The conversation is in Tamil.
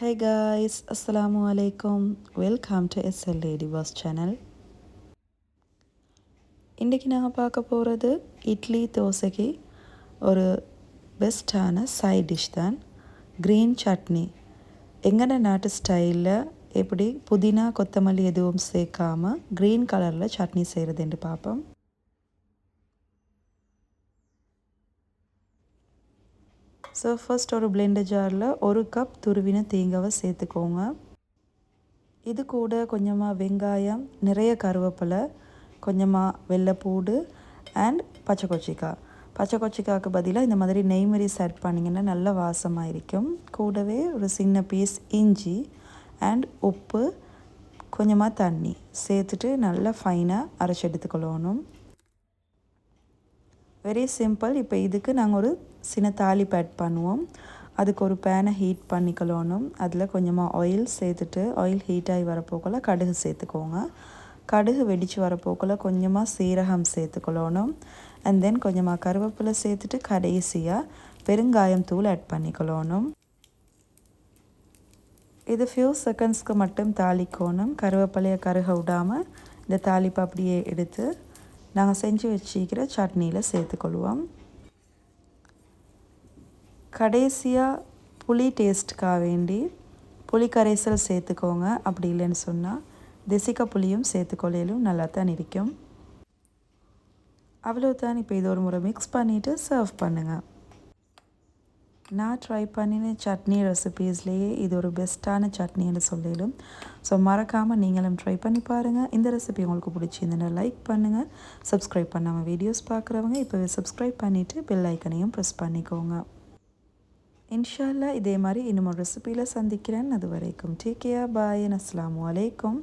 Hey guys, Assalamu welcome to S SL Ladybus channel இன்றைக்கி நாங்கள் பார்க்க போகிறது இட்லி தோசைக்கு ஒரு பெஸ்ட்டான சைட் டிஷ் தான் க்ரீன் சட்னி. எங்கன நாட்டு ஸ்டைலில் எப்படி புதினா கொத்தமல்லி எதுவும் சேர்க்காம க்ரீன் கலரில் சட்னி செய்கிறதுன்னு பார்ப்போம். ஸோ ஃபர்ஸ்ட் ஒரு பிளெண்டர் ஜாரில் ஒரு கப் துருவின தேங்காவை சேர்த்துக்கோங்க. இது கூட கொஞ்சமாக வெங்காயம் நிறைய கருவேப்பிலை கொஞ்சமாக வெள்ளைப்பூடு அண்ட் பச்சை கொச்சிக்காய் பச்சை கொச்சிக்காய்க்கு பதிலாக இந்த மாதிரி நெய்மரி செட் பண்ணிங்கன்னா நல்ல வாசமாக இருக்கும். கூடவே ஒரு சின்ன பீஸ் இஞ்சி அண்ட் உப்பு கொஞ்சமாக தண்ணி சேர்த்துட்டு நல்லா ஃபைனாக அரைச்சி எடுத்துக்கொள்ளணும். வெரி சிம்பிள் இப்போ இதுக்கு நாங்கள் ஒரு சின்ன தாளிப்பு ஆட் பண்ணுவோம். அதுக்கு ஒரு பேனை ஹீட் பண்ணிக்கலணும். அதில் கொஞ்சமாக ஆயில் சேர்த்துட்டு ஆயில் ஹீட் ஆகி வரப்போக்கில் கடுகு சேர்த்துக்கோங்க. கடுகு வெடித்து வரப்போக்கில் கொஞ்சமாக சீரகம் சேர்த்துக்கொள்ளணும் அண்ட் தென் கொஞ்சமாக கருவேப்பிலை சேர்த்துட்டு கடைசியாக பெருங்காயம் தூள் ஆட் பண்ணிக்கொள்ளணும் இது ஃபியூ செகண்ட்ஸ்க்கு மட்டும் தாளிக்கணும். கருவேப்பிலையை கருக விடாமல் இந்த தாளிப்பை அப்படியே எடுத்து நாங்கள் செஞ்சு வச்சுக்கிற சட்னியில் சேர்த்துக்கொள்வோம். கடைசியாக புளி டேஸ்ட்டுக்காக வேண்டி புளி கரைசல் சேர்த்துக்கோங்க. அப்படி இல்லைன்னு சொன்னால் திசிக்க புளியும் சேர்த்துக்கொள்ளையிலும் நல்லா தான் இருக்கும். அவ்வளோதான் இப்போ இது ஒரு முறை மிக்ஸ் பண்ணிவிட்டு சர்வ் பண்ணுங்கள் நான் ட்ரை பண்ணின சட்னி ரெசிபீஸ்லேயே இது ஒரு பெஸ்ட்டான சட்னின்னு சொல்லிடும் ஸோ மறக்காமல் நீங்களும் ட்ரை பண்ணி பாருங்கள் இந்த ரெசிபி உங்களுக்கு பிடிச்சிருந்தனா லைக் பண்ணுங்கள் சப்ஸ்கிரைப் பண்ணாமல் வீடியோஸ் பார்க்குறவங்க இப்போவே சப்ஸ்கிரைப் பண்ணிவிட்டு பெல் ஐக்கனையும் ப்ரெஸ் பண்ணிக்கோங்க. இன்ஷால்லா இதே மாதிரி இன்னும் ஒரு ரெசிபியில் சந்திக்கிறேன். அது வரைக்கும் டேக் கேர் பாய் அஸ்லாம் வலைக்கம்